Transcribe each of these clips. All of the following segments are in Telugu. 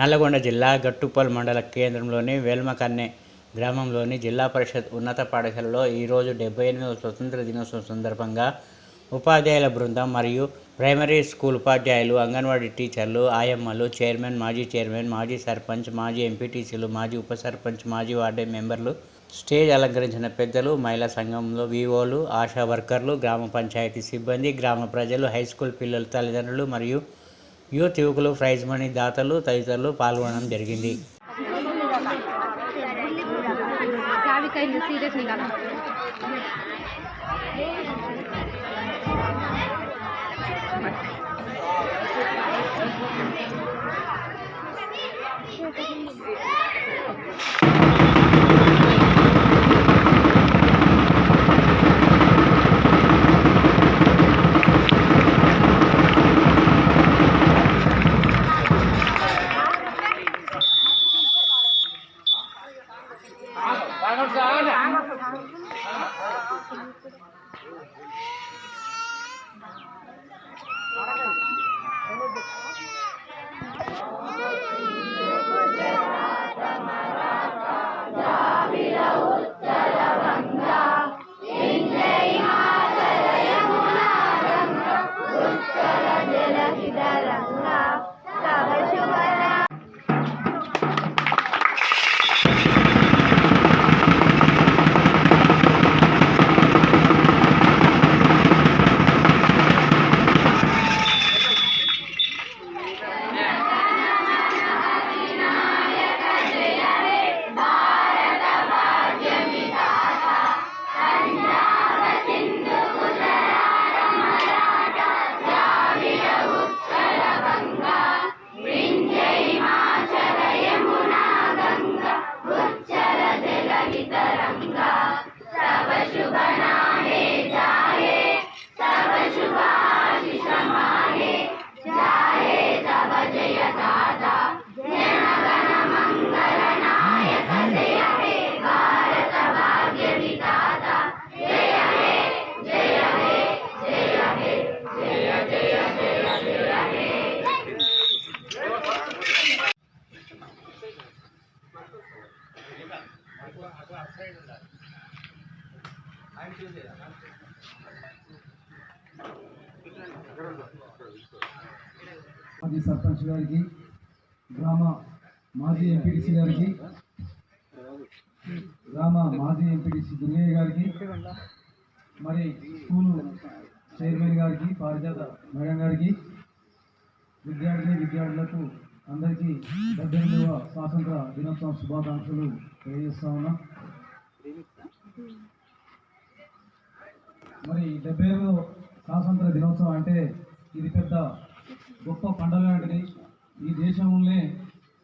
నల్లగొండ జిల్లా గట్టుపల్ మండల కేంద్రంలోని వేల్మకన్నె గ్రామంలోని జిల్లా పరిషత్ ఉన్నత పాఠశాలలో ఈరోజు డెబ్బై ఎనిమిదవ స్వతంత్ర దినోత్సవం సందర్భంగా ఉపాధ్యాయుల బృందం మరియు ప్రైమరీ స్కూల్ ఉపాధ్యాయులు అంగన్వాడీ టీచర్లు ఆయమ్మలు చైర్మన్ మాజీ చైర్మన్ మాజీ సర్పంచ్ మాజీ ఎంపీటీసీలు మాజీ ఉప సర్పంచ్ మాజీ వార్డు మెంబర్లు స్టేజ్ అలంకరించిన పెద్దలు మహిళా సంఘంలో వివోలు ఆశా వర్కర్లు గ్రామ పంచాయతీ సిబ్బంది గ్రామ ప్రజలు హై స్కూల్ పిల్లల తల్లిదండ్రులు మరియు యూత్ యువకులు ప్రైజ్ మనీ దాతలు తదితరులు పాల్గొనడం జరిగింది. गावी మాజీ సర్పంచ్ గారికి గ్రామ మాజీ ఎంపీటీసీ గారికి గ్రామ మాజీ ఎంపీటీసీ దుర్గయ్య గారికి మరి స్కూలు చైర్మన్ గారికి పారిజాత మేడం గారికి విద్యార్థి విద్యార్థులకు అందరికీ డెబ్బైదవ స్వాతంత్ర దినోత్సవ శుభాకాంక్షలు తెలియజేస్తా ఉన్నా. మరి డెబ్బై ఐదు స్వాతంత్ర దినోత్సవం అంటే ఇది పెద్ద గొప్ప పండుగ లాంటిది. ఈ దేశంలోనే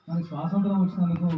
మనకి స్వాతంత్రం వచ్చినందుకు